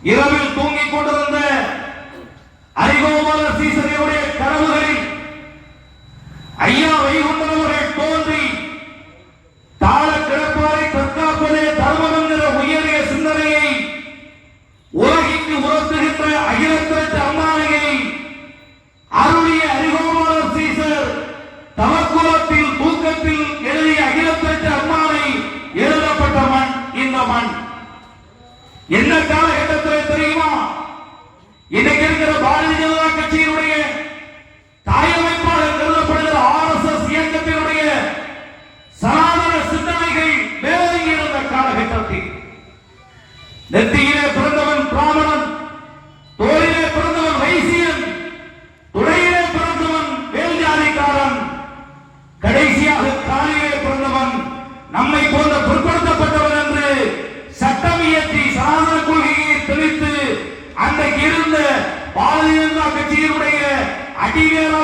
இரவில் தூங்கிக் கொண்டிருந்த அரிகோபால சீசனையுடைய கனவுகளில் ஐயா வைகுண்ட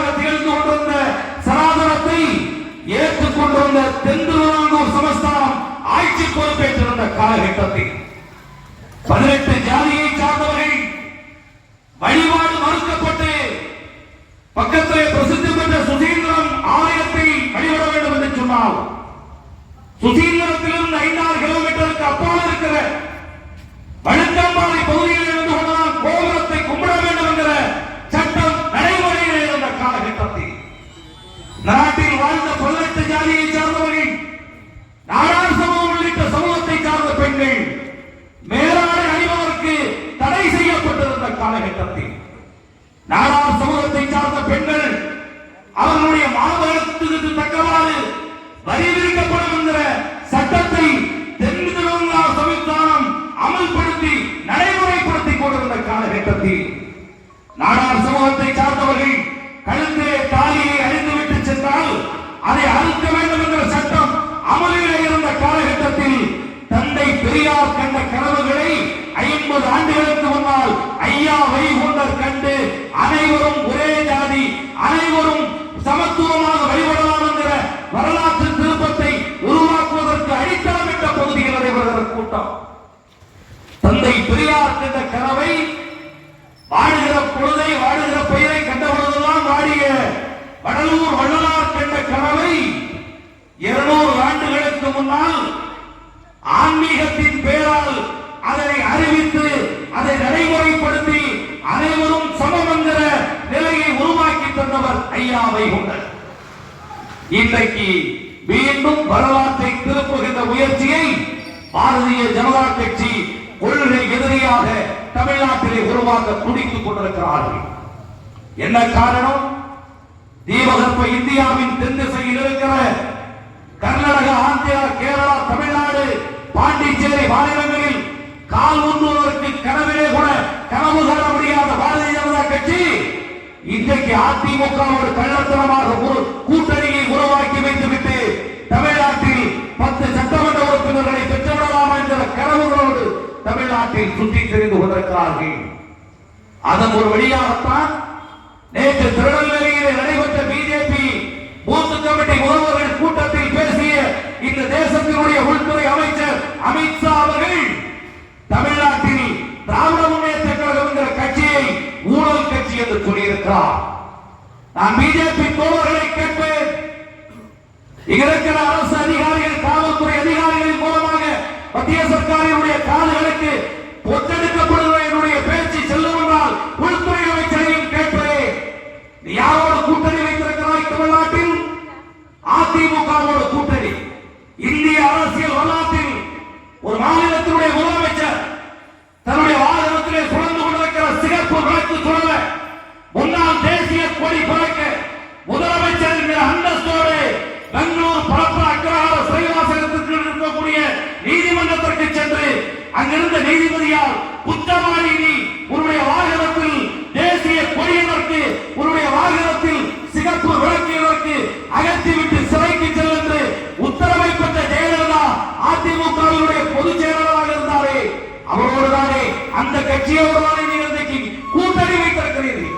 அடிவேராக திகழ்ந்து கொண்டிருந்த சனாதனத்தை ஏற்றுக் கொண்டிருந்த தென் திருவிதாங்கூர் சமஸ்தானம் ஆட்சி பொறுப்பேற்றிருந்த காலகட்டத்தில் பதினெட்டு ஜாதியை சார்ந்தவர்கள் வழிபாடு மறுக்கப்பட்டு பக்கத்திலே பிரசித்தி பெற்ற சுசீந்திரம் ஆலயத்தை வழிபட வேண்டும் என்று சொன்னால் சுசீந்திரத்திலிருந்து ஐந்தாறு கிலோமீட்டருக்கு அப்பால் இருக்கிற வழுக்கம்பாறை பகுதியில் பெரியார் கண்ட கனவுகளை ஐம்பது ஆண்டுகளுக்கு முன்னால் ஐயா வைகுண்டர் கண்டு அனைவரும் ஒரே ஜாதி அனைவரும் சமத்துவமாக வழிபடலாம் என்கிற வரலாற்று திருப்பத்தை உருவாக்குவதற்கு அடித்தளமிட்ட பகுதியில் நடைபெறுகிற கூட்டம். தந்தை பெரியார் கண்ட கனவை வாழுகிற பொழுதை வாழுகிற பெயரை கண்ட பொழுதெல்லாம் வாடிய வடலூர் வள்ளலார் கண்ட கனவை இருநூறு ஆண்டுகளுக்கு முன்னால் ஆன்மீகத்தின் பெயரால் அதனை அறிவித்து அதை நடைமுறைப்படுத்தி அனைவரும் சமம் என்கிற நிலையை உருவாக்கி தந்தவர் ஐயா வைகுண்டர் இன்றைக்கு மீண்டும் வரலாற்றை திருப்புகின்ற முயற்சியை பாரதிய ஜனதா கட்சி கொள்கை எதிரியாக தமிழ்நாட்டிலே உருவாக்க துடித்துக் கொண்டிருக்கிறார்கள். என்ன காரணம்? தீபகற்ப இந்தியாவின் தென் திசையில் இருக்கிற கர்நாடகா ஆந்திரா கேரளா தமிழ்நாடு பாண்டிச்சேரி மாநிலங்களில் கால் ஊன்றுவதற்கு கனவிலே கூட கனவு காண முடியாத பாரதிய ஜனதா கட்சி இன்றைக்கு அதிமுக ஒரு கள்ளத்தனமாக ஒரு கூட்டணியை உருவாக்கி வைத்துவிட்டு தமிழ்நாட்டில் பத்து சட்டமன்ற உறுப்பினர்களை பெற்றுவிடலாம் என்ற கனவுகளோடு தமிழ்நாட்டில் சுற்றி தெரிந்து கொண்டிருக்கிறார்கள். அதன் ஒரு வழியாகத்தான் நேற்று திருநெல்வேலியில் நடைபெற்ற பிஜேபி மூத்த கமிட்டி முதல்வர்கள் கூட்டத்தில் இந்த தேசத்தினுடைய உள்துறை அமைச்சர் அமித்ஷா அவர்கள் தமிழ்நாட்டில் திராவிட முன்னேற்ற கழகம் என்கிற கட்சியை ஊழல் கட்சி என்று சொல்லியிருக்கிறார் நான் பிஜேபி தோழர்களை கேட்பேன். இங்க இருக்கிற அரசு அதிகாரிகள் காவல்துறை அதிகாரிகளின் மூலமாக மத்திய சர்க்காரினுடைய காதுகளுக்கு ஒத்தெடுக்கப்படுகிற என்னுடைய பேச்சு செல்லும் என்றால் உள்துறை அமைச்சரையும் கேட்பேன். நீ கூட்டணி வைத்திருக்கிறாய் தமிழ்நாட்டில் அதிமுகவோடு கூட்டணி இந்திய அரசியல் வரலாற்றில் ஒரு மாநிலத்தினுடைய முதலமைச்சர் தன்னுடைய வாகனத்திலே சுழந்து கொண்டிருக்கிற சிகப்பு விளக்கு சுழல முன்னாள் தேசிய கொடி பறக்க முதலமைச்சர் என்கிற அந்தஸ்தோடு பெங்களூர் பரப்ப அக்ரஹார சிறைவாசகத்திற்கு இருக்கக்கூடிய நீதிமன்றத்திற்கு சென்று அங்கிருந்த நீதிபதியால் குற்றவாளி நீ உன்னுடைய வாகனத்தில் தேசிய கொடியினருக்கு உன்னுடைய வாகனத்தில் சிகப்பு விளக்கியதற்கு அகற்றிவிட்டு சிறைக்கு செல் என்று உத்தரவை பெற்ற ஜெயலலிதா அதிமுகவினுடைய பொதுச் செயலாளராக இருந்தாரே அவரோடு தானே அந்த நீங்கள் இன்றைக்கு கூட்டணி வைத்திருக்கிறீர்கள்.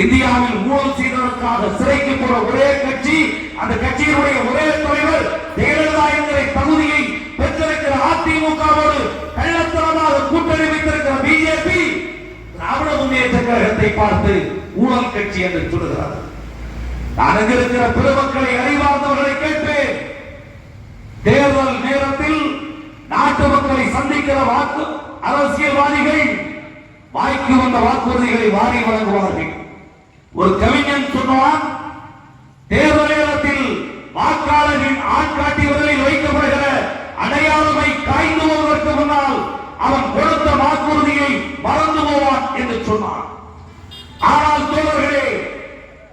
இந்தியாவில் ஊழல் செய்ததற்காக சிறைக்கு போற ஒரே கட்சி அந்த கட்சியினுடைய ஒரே தலைவர் ஜெயலலிதா என்கிற தகுதியை பெற்றிருக்கிற அதிமுகவோடு கள்ளத்தனமாக கூட்டணி வைத்திருக்கிற பிஜேபி திராவிட முன்னேற்ற கழகத்தை பார்த்து ஊழல் கட்சி என்று சொல்லுகிறார் நான் அங்க இருக்கிற பெருமக்களை அறிவார்ந்தவர்களை கேட்பேன். தேர்தல் நேரத்தில் நாட்டு மக்களை சந்திக்கிற வாக்கு அரசியல்வாதிகள் வாய்க்கு வந்த வாக்குறுதிகளை வாரி வழங்குவார்கள். ஒரு கவிஞன் சொன்னான் தேர்தல் நேரத்தில் வாக்காளரின் ஆட்காட்டி விரலில் வைக்கப்படுகிற அடையாளமை காய்ந்து போவதற்கு முன்னால் அவன் கொடுத்த வாக்குறுதியை மறந்து போவான் என்று சொன்னான். ஆனால் தோழர்களே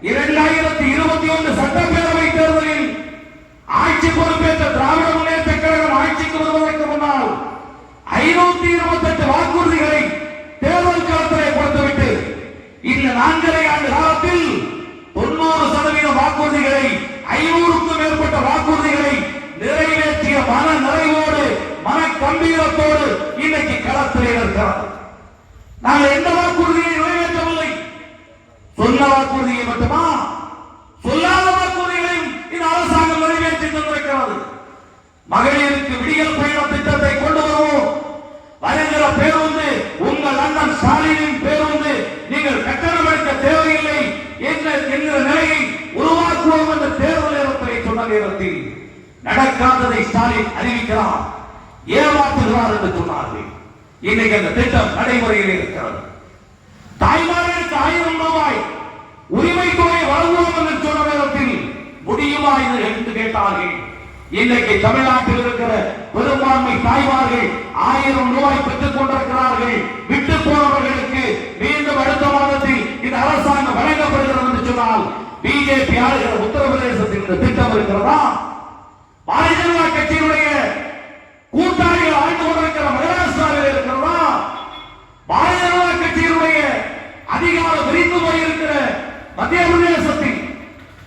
இரண்டாயிரத்தி இருபத்தி ஒன்று சட்டப்பேரவை தேர்தலில் ஆட்சி பொறுப்பேற்ற திராவிட முன்னேற்ற கழகம் ஆட்சிக்கு வருவதற்கு முன்னால் ஐநூத்தி இருபத்தி எட்டு வாக்குறுதிகளை தேர்தல் களத்திலே கொடுத்துவிட்டு இந்த நான்கரை ஆண்டு காலத்தில் தொண்ணூறு சதவீத வாக்குறுதிகளை ஐநூறுக்கும் மேற்பட்ட வாக்குறுதிகளை நிறைவேற்றிய மன நிறைவோடு மன கம்பீரத்தோடு இன்னைக்கு களத்திலே இருக்கிறார் நாங்கள் எந்த வாக்குறுதியை நிறைவேற்றவில்லை சொன்ன வாக்குறுதியை மட்டுமா சொல்லாத வாக்குறுதிகளையும் இந்த அரசாங்கம் நிறைவேற்றி தந்திருக்கிறது மகளிருக்கு விடியல் பயண திட்டத்தை கொண்டு வருவோம் வருகிற பேருந்து உங்கள் அண்ணன் ஸ்டாலினின் பேருந்து நீங்கள் கட்டணம் எடுக்க தேவையில்லை என்ற என்கிற நிலையை உருவாக்குவோம் என்ற தேர்தல் நேரத்தை சொன்ன நேரத்தில் நடக்காததை ஸ்டாலின் அறிவிக்கிறார். ஏமாற்றுகிறார் என்று சொன்னார்கள். இன்னைக்கு அந்த திட்டம் நடைமுறையில் இருக்கிறது. தாய்மார்களுக்கு ஆயிரம் ரூபாய் உரிமை தொகை வழங்குவோம் என்று சொன்ன நேரத்தில் முடியுமா என்று என்று கேட்டார்கள். இன்னைக்கு தமிழ்நாட்டில் இருக்கிற பெரும்பான்மை தாய்மார்கள் ஆயிரம் ரூபாய் பெற்றுக் கொண்டிருக்கிறார்கள். விட்டு போனவர்களுக்கு மீண்டும் அடுத்த மாதத்தில் இந்த அரசாங்கம் வழங்கப்படுகிறது என்று சொன்னால் பிஜேபி ஆளுகிற உத்தரப்பிரதேசத்தில் இந்த திட்டம் இருக்கிறதா பாரதிய ஜனதா கட்சியினுடைய கூட்டாளிகள் ஆழ்ந்து கொண்டிருக்கிற மகாராஷ்டிராவில் இருக்கிறதா பாரதிய கட்சியினுடைய அதிகாரம் விரிந்து போயிருக்கிற மத்திய பிரதேசத்தில்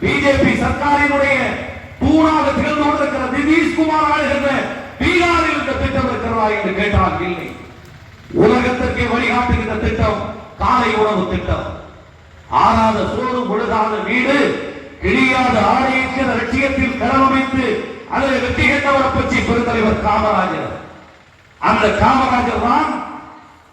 பிஜேபி சர்க்காரினுடைய தூணாக திகழ்ந்து கொண்டிருக்கிற நிதிஷ்குமார் ஆளுகின்ற பீகாரில் இந்த திட்டம் இருக்கிறதா என்று கேட்டால் இல்லை. உலகத்திற்கு வழிகாட்டுகின்ற திட்டம் காலை உணவு திட்டம். ஆறாத சோறு முழுகாத வீடு கிழியாத ஆடையற்ற லட்சியத்தில் கடமைத்து அதில் வெற்றி கண்டவர் பற்றி பெருந்தலைவர் காமராஜர் அந்த காமராஜர் தான்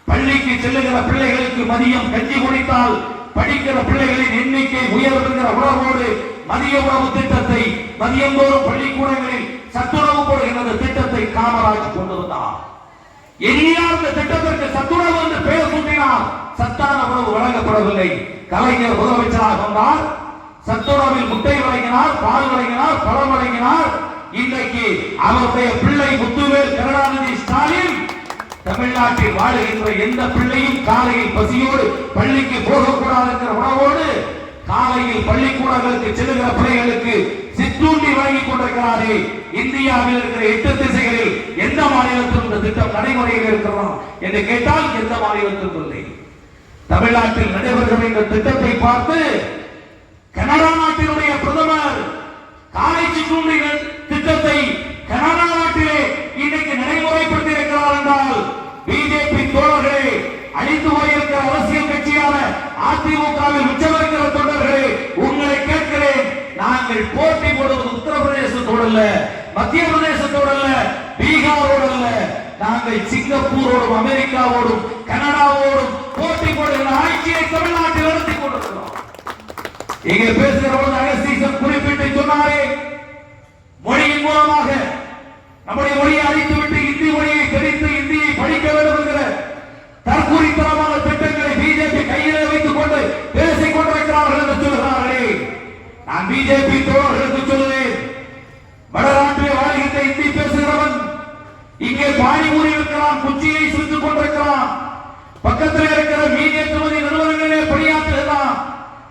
பள்ளிக்கு செல்லுகிற பிள்ளைகளுக்கு மதியம் கஞ்சி குடித்தால் படிக்கிற பிள்ளைகளின் எண்ணிக்கை உயர்வுங்கிற உணர்வோடு மதிய உணவு திட்டத்தை மதியந்தோறும் பள்ளிக்கூடங்களில் சத்துணவு போடுகிற திட்டத்தை காமராஜ் கொண்டு வந்தார் எங்கேயாவது இந்த திட்டத்திற்கு சத்துணவு என்று பெயர் சூட்டினார் சத்தான உணவு வழங்கப்படவில்லை. கலைஞர் முதலமைச்சராக வந்தார். சத்துணவில் முட்டை வழங்கினார் பால் வழங்கினார் பழம் வழங்கினார். இன்றைக்கு அவருடைய பிள்ளை முத்துவேல் கருணாநிதி ஸ்டாலின் தமிழ்நாட்டில் வாழுகின்ற எந்த பிள்ளையும் காலையில் பசியோடு பள்ளிக்கு போகக்கூடாது என்கிற உணவோடு காலையில் பள்ளிக்கூடங்களுக்கு செல்லுகிற பிள்ளைகளுக்கு சிற்றுண்டி வழங்கிக் கொண்டிருக்கிறாரே. இந்தியாவில் இருக்கிற எட்டு திசைகளில் எந்த மாநிலத்திலும் இந்த திட்டம் நடைமுறையில் இருக்கிறோம் என்று கேட்டால் எந்த மாநிலத்திலும் இல்லை. தமிழ்நாட்டில் நடைபெறுகிற இந்த திட்டத்தை பார்த்து கனடா நாட்டினுடைய பிரதமர் காலை சித்தூண்டிகள் திட்டத்தை கனடா நாட்டிலே இன்னைக்கு நடைமுறைப்படுத்தி இருக்கிறார் என்றால் பிஜேபி தோழர்களே அழிந்து போயிருக்கிற அரசியல் கட்சியான அதிமுகவில் மிச்சமிருக்கிற தொண்டர்களே உங்களை கேட்கிறேன். நாங்கள் போட்டி போடுவது உத்தரப்பிரதேசத்தோடு அல்ல மத்திய பிரதேசத்தோடு அல்ல பீகாரோடு அல்ல. நாங்கள் சிங்கப்பூரோடும் அமெரிக்காவோடும் கனடாவோடும் போட்டி போடுகிற ஆட்சியை தமிழ்நாட்டில் நடத்தி கொண்டிருக்கிறோம். இங்கே பேசுகிற போது அகஸ்தீசன் குறிப்பிட்டு சொன்னாரே மொழியின் மூலமாக நம்முடைய மொழியை அழித்துவிட்டு இந்தி மொழியை கடித்து இந்தியை படிக்க வேண்டும் என்கிற தற்குறித்தனமான திட்டங்களை பிஜேபி கையிலே வைத்துக் கொண்டு பேசிக் கொண்டிருக்கிறார்கள் என்று சொல்கிறார்களே நான் பிஜேபி தோழர்களுக்கு சொல்லுவேன். வடநாட்டிலே வாழ்கின்ற இந்தி பேசுகிறவன் இங்கே பாணிபூரி இருக்கிறான் குச்சியை சுற்றிக் கொண்டிருக்கிறான். பக்கத்தில் இருக்கிற மீன் ஏற்றுமதி நிறுவனங்களிலே பணியாற்றுகிறான்.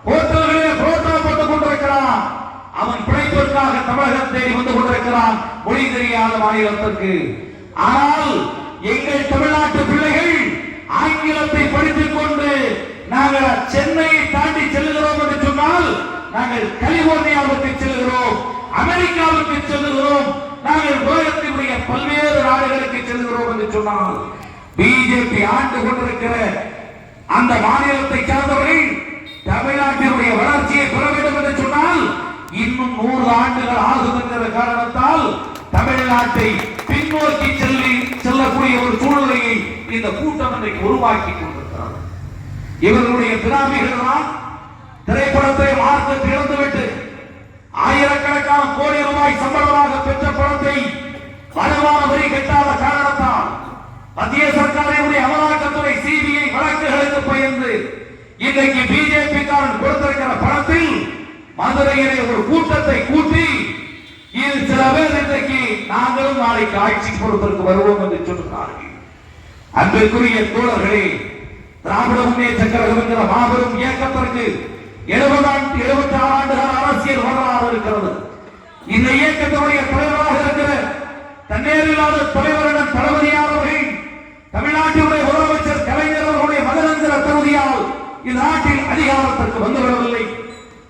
ஹோட்டல்களிலே புரோட்டா போட்டுக் கொண்டிருக்கிறான். அவன் படிப்பதற்காக தமிழகம் தேடி வந்து கொண்டிருக்கிறார் மொழி தெரியாத மாநிலத்திற்கு. ஆனால் எங்கள் தமிழ்நாட்டு பிள்ளைகள் ஆங்கிலத்தை படித்துக் கொண்டு நாங்கள் சென்னையை தாண்டி செல்கிறோம் என்று சொன்னால் நாங்கள் கலிபோர்னியாவுக்கு செல்கிறோம் அமெரிக்காவுக்கு செல்கிறோம் நாங்கள் உலகத்தினுடைய பல்வேறு நாடுகளுக்கு செல்கிறோம் என்று சொன்னால் பிஜேபி ஆண்டு கொண்டிருக்கிற அந்த மாநிலத்தை சார்ந்தவர்கள் தமிழ்நாட்டினுடைய வளர்ச்சியை பெற வேண்டும் என்று சொன்னால் இன்னும் நூறு ஆண்டுகள் ஆகும் என்கிற காரணத்தால் தமிழ்நாட்டை பின்னோக்கி செல்லி செல்லக்கூடிய ஒரு சூழ்நிலையை இந்த கூட்டம் இன்றைக்கு உருவாக்கி கொண்டிருக்கிறது. இவர்களுடைய பினாமிகள் தான் திரைப்படத்தை மார்க்கத்தில் இழந்துவிட்டு ஆயிரக்கணக்கான கோடி ரூபாய் சம்பளமாக பெற்ற பணத்தை வருமான வரி கட்டாத காரணத்தால் மத்திய சர்க்காரினுடைய அமலாக்கத்துறை சிபிஐ வழக்குகளுக்கு பயந்து இன்றைக்கு பிஜேபி காரன் கொடுத்திருக்கிற பணத்தில் மதுரையிலே ஒரு கூட்டத்தை கூட்டி இது சில பேர் இன்றைக்கு நாங்களும் நாளைக்கு ஆட்சி பொறுப்பிற்கு வருவோம் என்று சொல்கிறார்கள் அன்பிற்குரிய தோழர்களே திராவிட முன்னேற்ற கழகம் என்கிற மாபெரும் இயக்கத்திற்கு எழுபதாம் எழுபத்தி ஆறு ஆண்டுகள் அரசியல் வரலாறு இருக்கிறது. இந்த இயக்கத்தினுடைய தலைவராக இருக்கிற தன்னேறில்லாத தலைவரிடம் தளபதியானவர்கள் தமிழ்நாட்டினுடைய முதலமைச்சர் கலைஞர் அவர்களுடைய மகனந்திர தகுதியால் இந்த நாட்டில் அதிகாரத்திற்கு வந்துவிடவில்லை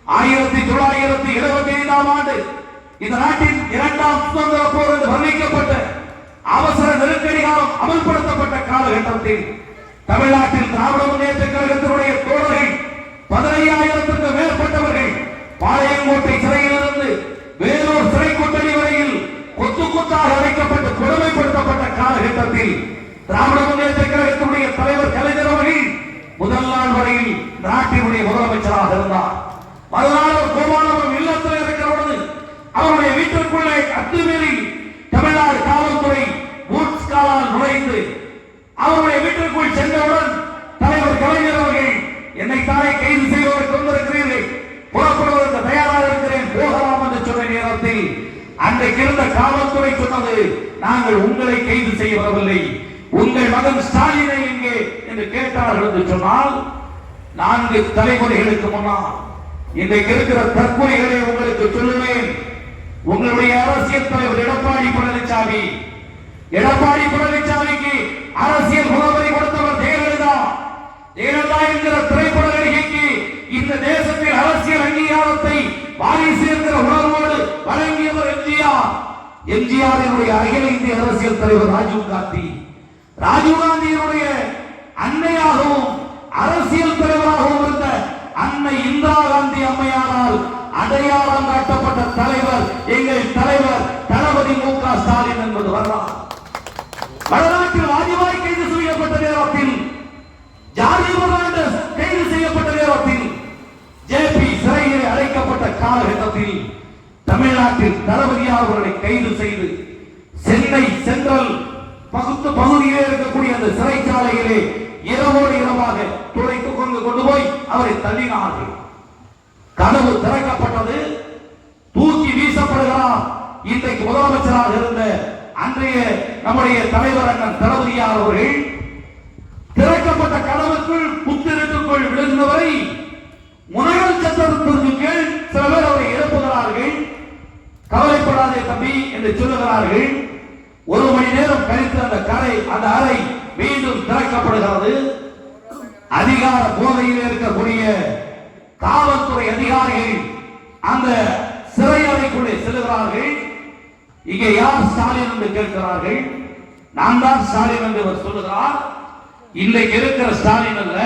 ஆயிரத்தி தொள்ளாயிரத்தி இருபத்தி ஐந்தாம் ஆண்டு இந்த நாட்டின் இரண்டாம் சுதந்திர போர் என்று வர்ணிக்கப்பட்ட அவசர நெருக்கடி காலம் அமல்படுத்தப்பட்ட காலகட்டத்தில் தமிழ்நாட்டில் திராவிட முன்னேற்ற கழகத்தினுடைய தோழர்கள் பதினையாயிரத்திற்கு மேற்பட்டவர்கள் பாளையங்கோட்டை சிறையிலிருந்து வேலூர் சிறை கொட்டடி வரையில் கொத்து கொத்தாக அழைக்கப்பட்டு கொடுமைப்படுத்தப்பட்ட காலகட்டத்தில் திராவிட முன்னேற்ற கழகத்தினுடைய தலைவர் கலைஞர் அவர்கள் முதல் நாள் வரையில் நாட்டினுடைய முதலமைச்சராக இருந்தார். வரலாறு அவர் கோபாலபுரம் இல்லத்தில் இருக்கிற பொழுது அவருடைய வீட்டிற்குள்ளே அத்துமீறி தமிழ்நாடு காவல்துறை பூட்ஸ் காலால் நுழைந்து அவருடைய வீட்டிற்குள் சென்றவுடன் தலைவர் கலைஞர் அவர்கள் என்னை தானே கைது செய்வதற்கு வந்திருக்கிறீர்கள் புறப்படுவதற்கு தயாராக இருக்கிறேன். போகலாம் என்று சொன்ன நேரத்தில் அன்றைக்கு இருந்த காவல்துறை சொன்னது நாங்கள் உங்களை கைது செய்ய வரவில்லை. உங்கள் மகன் ஸ்டாலினை எங்கே? என்று கேட்டார்கள் என்று சொன்னால் நான்கு தலைமுறைகளுக்கு முன்னால் இன்றைக்கு இருக்கிற தற்கொலைகளை உங்களுக்கு சொல்லுவேன். உங்களுடைய அரசியல் தலைவர் எடப்பாடி பழனிசாமி எடப்பாடி பழனிசாமிக்கு அரசியல் முகவரி கொடுத்தவர் ஜெயலலிதா. ஜெயலலிதா என்கிற திரைப்பட நடிகைக்கு இந்த தேசத்தில் அரசியல் அங்கீகாரத்தை வாரிசு என்கிற உணர்வோடு வழங்கியவர் எம்ஜிஆர். எம்ஜிஆரினுடைய அகில இந்திய அரசியல் தலைவர் ராஜீவ் காந்தி ராஜீவ் காந்தியினுடைய அன்னையாகவும் அம்மையாரால் அடையாளம் காட்டப்பட்ட தலைவர் எங்கள் தலைவர் தளபதி மு க ஸ்டாலின் என்பது வரலாம் வடநாட்டில் வாஜ்பாய் கைது செய்யப்பட்ட நேரத்தில் ஜாதி பெர்னாண்டஸ் கைது செய்யப்பட்ட நேரத்தில் ஜே பி சிறையில் அடைக்கப்பட்ட காலகட்டத்தில் தமிழ்நாட்டில் தளபதியார் அவர்களை கைது செய்து சென்னை சென்ட்ரல் பகுத்து பகுதியிலே இருக்கக்கூடிய அந்த சிறைச்சாலையிலே இரவோடு இரவாக துடைத்து கொண்டு கொண்டு போய் அவரை தள்ளினார்கள். கதவு திறக்கப்பட்டது. தூக்கி வீசப்படுகிறார். இன்றைக்கு முதலமைச்சராக இருந்த அன்றைய நம்முடைய தலைவர் அண்ணன் தளபதியார் அவர்கள் திறக்கப்பட்ட கதவுக்குள் புத்திருக்குள் விழுந்தவரை முனைகள் சட்டத்திற்கு கீழ் சில பேர் அவரை எழுப்புகிறார்கள். கவலைப்படாதே தம்பி என்று சொல்லுகிறார்கள். ஒரு மணி நேரம் கழித்து அந்த கரை அந்த அறை மீண்டும் திறக்கப்படுகிறது. அதிகார போதையில் இருக்கக்கூடிய காவல்துறை அதிகாரிகள் அந்த சிறை அறைக்குள்ளே செல்கிறார்கள். இங்கே யார் ஸ்டாலின் என்று கேட்கிறார்கள்? நான் தான் ஸ்டாலின் என்று அவர் சொல்லுகிறார். இன்றைக்கு இருக்கிற ஸ்டாலின் அல்ல.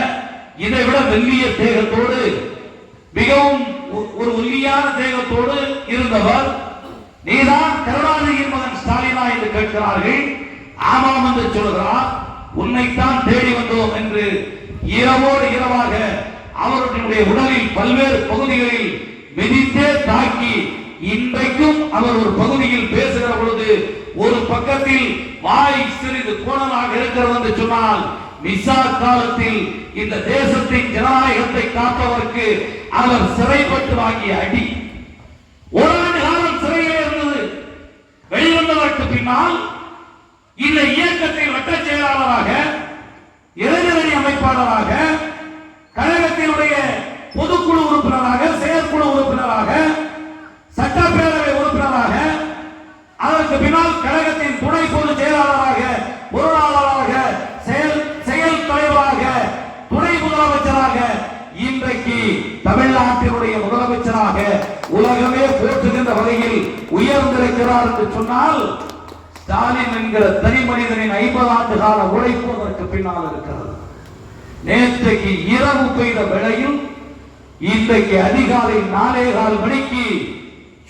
இதை விட வெள்ளிய தேகத்தோடு மிகவும் ஒரு ஒல்லியான தேகத்தோடு இருந்தவர். நீதான் கருணாநிதியின் மகன் ஸ்டாலினா என்று கேட்கிறார்கள். ஆமாம் என்று சொல்கிறார் உன்னைத்தான் தேடி வந்தோம் என்று இரவோடு இரவாக அவர்களுடைய உடலில் பல்வேறு பகுதிகளில் மிதித்தே தாக்கி இன்றைக்கும் அவர் ஒரு பகுதியில் பேசுகிற பொழுது ஒரு பக்கத்தில் வாய் சிறிது கோணமாக இருக்கிறது என்று சொன்னால் மிசா காலத்தில் இந்த தேசத்தின் ஜனநாயகத்தை காப்பதற்கு அவர் சிறைப்பட்டு வாங்கிய அடி. ஓராண்டு காலம் சிறையிலே இருந்தது. வெளிவந்தவருக்கு பின்னால் இந்த இயக்கத்தின் வட்ட செயலாளராக இளைஞரணி அமைப்பாளராக கழகத்தினுடைய பொதுக்குழு உறுப்பினராக செயற்குழு உறுப்பினராக சட்டப்பேரவை உறுப்பினராக அதற்கு பின்னால் கழகத்தின் துணை பொது செயலாளராக பொருளாளராக செயல் செயல் தலைவராக துணை முதலமைச்சராக இன்றைக்கு தமிழ்நாட்டினுடைய முதலமைச்சராக உலகமே போற்றுகின்ற வகையில் உயர்ந்திருக்கிறார் என்று சொன்னால் ஸ்டாலின் என்கிற தனி மனிதனின் ஐம்பது ஆண்டு கால உழைப்பு அதற்கு பின்னால் இருக்கிறது. நேற்றைக்கு இரவு பெய்த விளையும் இன்றைக்கு அதிகாலை நாலே கால் மணிக்கு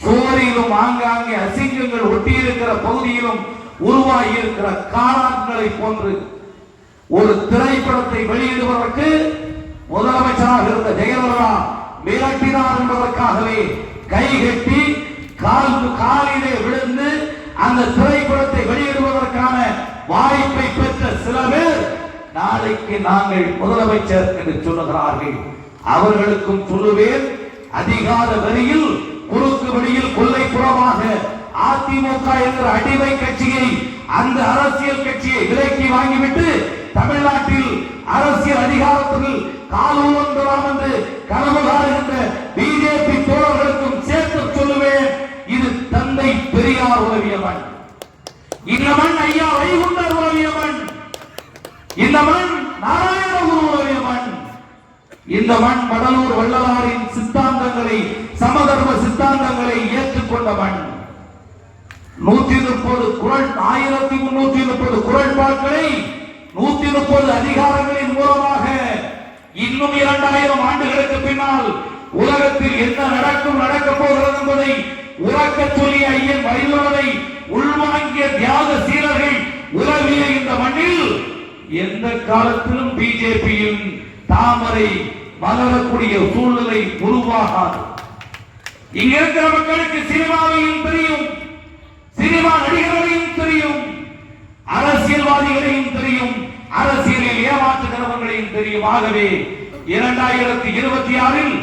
சோரிலும் ஆங்காங்கே அசிங்கங்கள் ஒட்டியிருக்கிற பகுதியிலும் உருவாகி இருக்கிற காலாட்களை போன்று ஒரு திரைப்படத்தை வெளியிடுவதற்கு முதலமைச்சராக இருந்த ஜெயலலிதா மிரட்டினார் என்பதற்காகவே கை கட்டி கால் காலிலே விழுந்து அந்த திரைப்படத்தை வெளியிடுவதற்கான வாய்ப்பை பெற்ற சில பேர் நாளைக்கு நாங்கள் முதலமைச்சர் என்று சொல்லுகிறார்கள். அவர்களுக்கும் சொல்லுவேன் அதிகார வரியில் குறுக்கு வழியில் கொள்ளைப்புறமாக அதிமுக என்ற அடிமை கட்சியை அந்த அரசியல் கட்சியை விலக்கி வாங்கிவிட்டு தமிழ்நாட்டில் அரசியல் அதிகாரத்தில் காலூரம் பெறாம் என்று கனவு காணுகின்ற பிஜேபி தோழர்களுக்கும் சேர்த்து சொல்லுவேன். இது தந்தை பெரியார் உதவியவன் இந்த மண் ஐயா வைகுண்டர் உதவியவன் இந்த மண் நாராயண குருவுடைய மண். இந்த மண் கடலூர் வள்ளலாரின் சித்தாந்தங்களை சமதர்ம சித்தாந்தங்களை ஏற்றுக்கொண்ட மண். நூத்தி முப்பது குரல் ஆயிரத்தி முன்னூத்தி முப்பது குரல்பாக்களை நூத்தி முப்பது அதிகாரங்களின் மூலமாக இன்னும் இரண்டாயிரம் ஆண்டுகளுக்கு பின்னால் உலகத்தில் என்ன நடக்கும் நடக்கப் போகிறது என்பதை உறக்க சொல்லிய ஐயன் வைகுவதை உள்வாங்கிய தியாக சீரர்கள் உலகிய இந்த மண்ணில் எந்த காலத்திலும் பிஜேபியின் தாமரை மலரக்கூடிய சூழ்நிலை உருவாகாது. இங்க இருக்கிற மக்களுக்கு சினிமாவையும் தெரியும். சினிமா நடிகர்களையும் தெரியும். அரசியல்வாதிகளையும் தெரியும். அரசியலில் ஏமாற்றுகிறவர்களையும் தெரியும். ஆகவே இரண்டாயிரத்தி இருபத்தி ஆறில்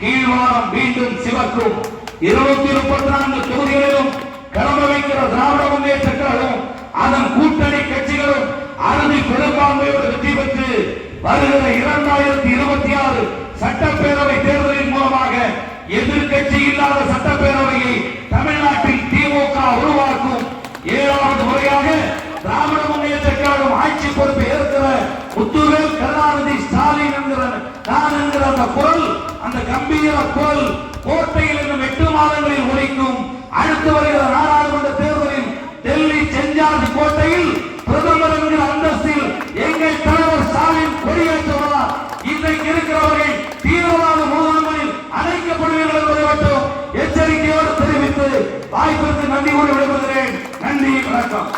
கீழ்வாரம் மீண்டும் சிவக்கும். இருநூத்தி முப்பத்தி நான்கு தொகுதிகளிலும் கிளம்ப வைக்கிற திராவிட முன்னேற்ற கழகம் அதன் கூட்டணி கட்சிகளும் அறுதி பெரும்பான்மையோடு வெற்றி பெற்று வருகிற இரண்டாயிரத்தி இருபத்தி ஆறு சட்டப்பேரவை தேர்தலின் மூலமாக எதிர்க்கட்சி இல்லாத சட்டப்பேரவையை தமிழ்நாட்டில் திமுக உருவாக்கும். ஏழாவது முறையாக திராவிட முன்னேற்ற கழகம் ஆட்சி பொறுப்பை ஏற்கிற முத்துவேல் கருணாநிதி ஸ்டாலின் என்கிற நான் என்கிற அந்த குரல் அந்த கம்பீர குரல் கோட்டையில் இன்னும் எட்டு மாதங்களில் உழைக்கும் அடுத்து வருகிற நாடாளுமன்ற தேர்தலில் டெல்லி செஞ்சார்ஜ் கோட்டையில் பிரதமர் என்கிற அந்தஸ்தில் எங்கள் தலைவர் ஸ்டாலின் கொடியேற்றுவதால் இன்றைக்கு இருக்கிறவர்கள் தீவிரவாத முகாம்களில் அழைக்கப்படுவீர்கள் என்பதை மட்டும் எச்சரிக்கையோடு தெரிவித்து வாய்ப்பிற்கு நன்றி கூறி விடுகிறேன் நன்றி வணக்கம்.